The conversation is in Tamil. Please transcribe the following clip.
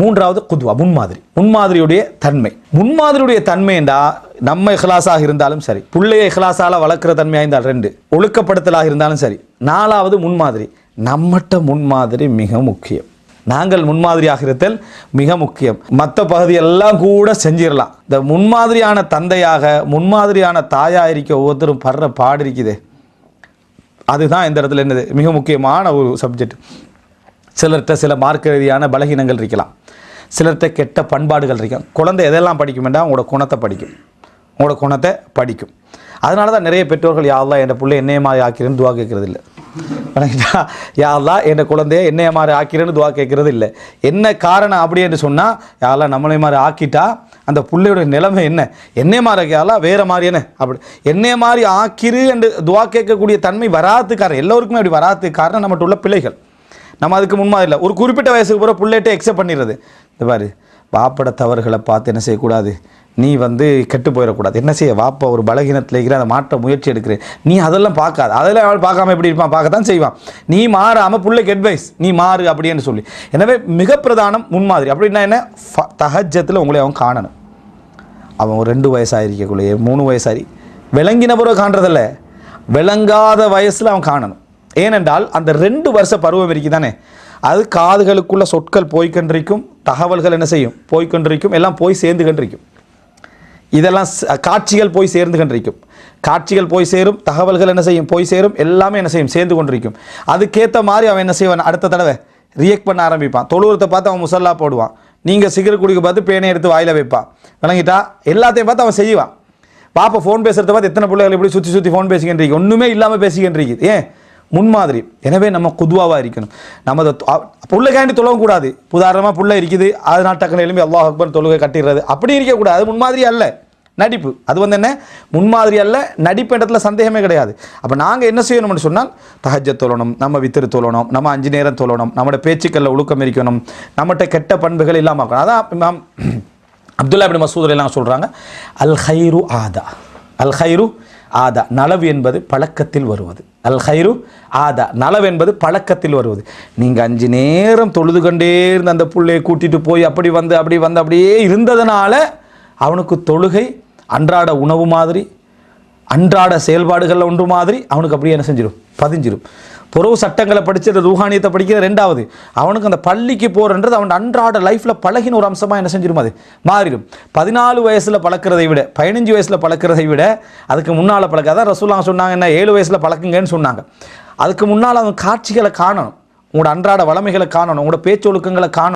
மூன்றாவது குத்வா முன்மாதிரி. முன்மாதிரியுடைய தன்மை. முன்மாதிரியுடைய தன்மை என்றா நம்ம இஹ்லாஸாக இருந்தாலும் சரி பிள்ளையை இஹ்லாஸால வளர்க்குற தன்மையாக இருந்தால் ரெண்டு ஒழுக்கப்படுத்தலாக இருந்தாலும் சரி நாலாவது முன்மாதிரி. நம்மகிட்ட முன்மாதிரி மிக முக்கியம். நாங்கள் முன்மாதிரியாக இருத்தல் மிக முக்கியம். மற்ற பகுதியெல்லாம் கூட செஞ்சிடலாம் இந்த முன்மாதிரியான தந்தையாக முன்மாதிரியான தாயாக இருக்க ஒவ்வொருத்தரும் படுற பாடு இருக்குது. அதுதான் இந்த இடத்துல என்னது? மிக முக்கியமான ஒரு சப்ஜெக்ட் சிலர்கிட்ட சில மார்க்க ரீதியான பலகீனங்கள் இருக்கலாம். சிலர்கிட்ட கெட்ட பண்பாடுகள் இருக்கும். குழந்தை எதெல்லாம் படிக்கும் என்றால் உங்களோட குணத்தை படிக்கும். உங்களோட குணத்தை படிக்கும். அதனால தான் நிறைய பெற்றோர்கள் யாரெல்லாம் என் பிள்ளை என்னைய மாதிரி ஆக்கிறேன்னு துவா கேட்கறது இல்லை வணங்கிட்டா யாரெல்லாம் என் குழந்தைய என்னைய மாதிரி ஆக்கிறேன்னு துவா கேட்கறது இல்லை என்ன காரணம் அப்படி என்று சொன்னால் யாரெல்லாம் நம்மளை மாதிரி ஆக்கிட்டா அந்த பிள்ளையோட நிலைமை என்ன? என்னைய மாதிரி ஆக்கியாலாம் வேறு மாதிரி என்ன? அப்படி என்னைய மாதிரி ஆக்கிரு என்று துவா கேட்கக்கூடிய தன்மை வராது காரணம். எல்லோருக்குமே அப்படி வராதுக்கு காரணம் நம்மகிட்ட உள்ள பிள்ளைகள். நம்ம அதுக்கு முன்மாதிரி இல்லை ஒரு குறிப்பிட்ட வயசுக்கு பிறகு பிள்ளைகிட்ட எக்ஸப்ட் பண்ணிடுறது. இந்த பாரு பாப்பட தவறுகளை பார்த்து என்ன செய்யக்கூடாது? நீ வந்து கெட்டு போயிடக்கூடாது. என்ன செய்ய? வாப்பா ஒரு பலகீனத்தில் இருக்கிற அதை மாற்ற முயற்சி எடுக்கிறேன். நீ அதெல்லாம் பார்க்காது. அதெல்லாம் அவள் பார்க்காம எப்படி இருப்பான்? பார்க்கத்தான் செய்வான். நீ மாறாமல் பிள்ளைக்கு அட்வைஸ் நீ மாறு அப்படின்னு சொல்லி. எனவே மிக பிரதானம் முன்மாதிரி. அப்படின்னா என்ன? ஃப- உங்களை அவன் காணணும். அவன் ஒரு ரெண்டு வயசாயிருக்கக்குள்ளேயே மூணு வயசாகி விளங்கின பிறகு காண்றதில்ல. விளங்காத வயசில் அவன் காணணும். ஏனென்றால் அந்த ரெண்டு வருஷ பருவம் இருக்குதானே? அது காதுகளுக்குள்ள சொற்கள் போய்கொண்டிருக்கும் தகவல்கள் என்ன செய்யும்? போய்கொண்டிருக்கும் எல்லாம் போய் சேர்ந்து கொண்டிருக்கும் இதெல்லாம் காட்சிகள் போய் சேர்ந்து கொண்டிருக்கும் காட்சிகள் போய் சேரும் தகவல்கள் என்ன செய்யும்? போய் சேரும் எல்லாமே என்ன செய்யும்? சேர்ந்து கொண்டிருக்கும் அதுக்கேற்ற மாதிரி அவன் என்ன செய்வான்? அடுத்த தடவை ரியாக்ட் பண்ண ஆரம்பிப்பான். தொழுவுறத்தை பார்த்து அவன் முசல்லா போடுவான். நீங்கள் சிகரெட் குடிக்க பார்த்து பேனை எடுத்து வாயில் வைப்பான். விளங்கிட்டா எல்லாத்தையும் பார்த்து அவன் செய்வான். பாப்பா ஃபோன் பேசுகிறத பார்த்து எத்தனை பிள்ளைகள் இப்படி சுற்றி சுற்றி ஃபோன் பேசிக்கின்றிருக்கு ஒன்றுமே இல்லாமல் பேசிக்கின்றிருக்கு ஏன்? முன்மாதிரி. எனவே நம்ம குதுவாவாக இருக்கணும். நமது பிள்ளைக்காண்டி தொ- தொழவும் கூடாது உதாரணமாக புள்ள இருக்குது அது டக்குனு எழும்பி அல்லாஹ் அக்பர் தொழுகை கட்டிடுறது. அப்படி இருக்கக்கூடாது. அது முன்மாதிரி அல்ல. நடிப்பு. அது வந்து என்ன? முன்மாதிரி அல்ல. நடிப்பு இடத்துல சந்தேகமே கிடையாது. அப்போ நாங்கள் என்ன செய்யணும்னு சொன்னால் தகஜ தொழணும் நம்ம வித்திரு தொழணும் நம்ம அஞ்சு நேரம் தொழணும் நம்மளோட பேச்சுக்களில் ஒழுக்கம் இருக்கணும் நம்மகிட்ட கெட்ட பண்புகள் இல்லாமல் இருக்கணும். அதான் மேம் அப்துல்லா இப்படி மசூதர் எல்லாம் சொல்கிறாங்க அல் ஹைரு ஆதா. அல் ஹைரு ஆதா. நலவு என்பது பழக்கத்தில் வருவது. அல் ஹைரு ஆதா. நலவு என்பது பழக்கத்தில் வருவது. நீங்கள் அஞ்சு நேரம் தொழுது கொண்டே இருந்த அந்த புள்ளையை கூட்டிகிட்டு போய் அப்படி வந்து அப்படி வந்து அப்படியே இருந்ததுனால அவனுக்கு தொழுகை அன்றாட உணவு மாதிரி அன்றாட செயல்பாடுகள் ஒன்று மாதிரி அவனுக்கு அப்படியே என்ன செஞ்சிடும் பதிஞ்சிடும் புறவு சட்டங்களை படிச்சுட்டு ரூஹானியத்தை படிக்கிற ரெண்டாவது. அவனுக்கு அந்த பள்ளிக்கு போகிறன்றது அவன் அன்றாட லைஃப்பில் பழகின ஒரு அம்சமாக என்ன செஞ்சிடும் அது? மாறிடும். பதினாலு வயசில் பழக்கிறதை விட பதினஞ்சு வயசில் பழக்கிறதை விட அதுக்கு முன்னால் பழக்க அதான் ரசூலாங்க சொன்னாங்க என்ன ஏழு வயசில் பழக்குங்கன்னு சொன்னாங்க. அதுக்கு முன்னால் அவன் காட்சிகளை காணணும். உங்களோட அன்றாட வளமைகளை காணணும். உங்களோட பேச்சொழுக்கங்களை காணணும்.